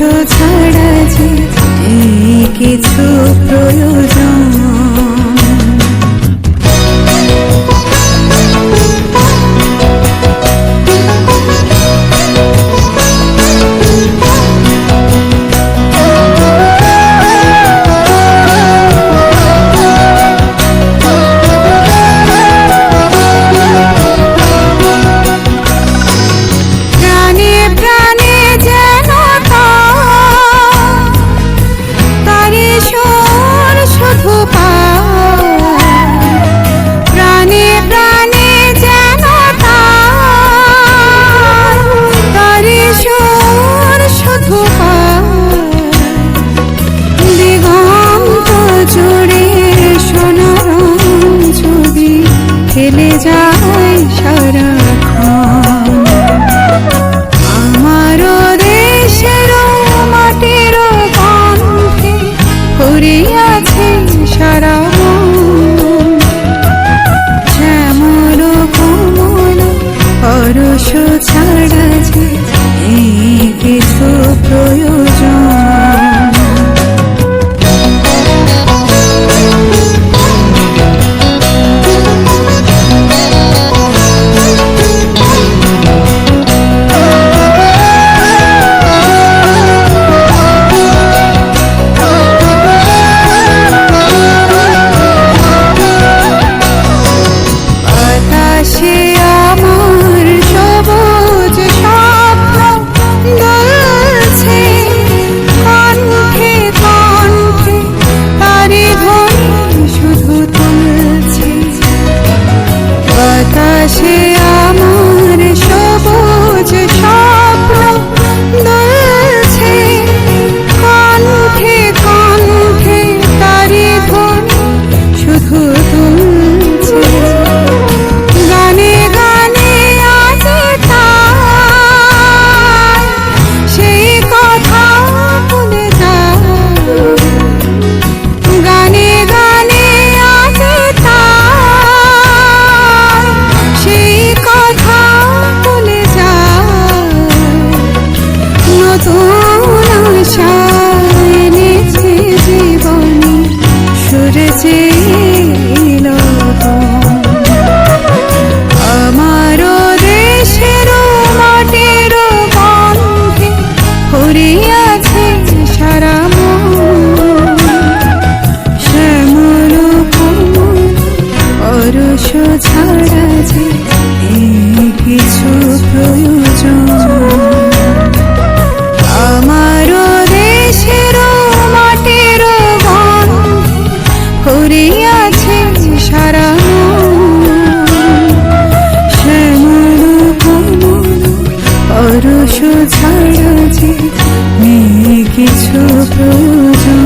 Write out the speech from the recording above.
可曾 casa. কিছু ছাড়া যে কিছু প্রয়োজন। দেশের সারা ছাড়া যে কিছু প্রয়োজন।